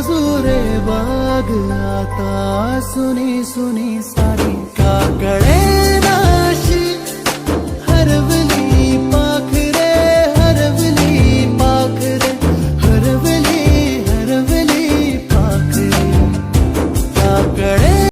कळे ना जुरे बाग आता। सुनी सुनी सारी का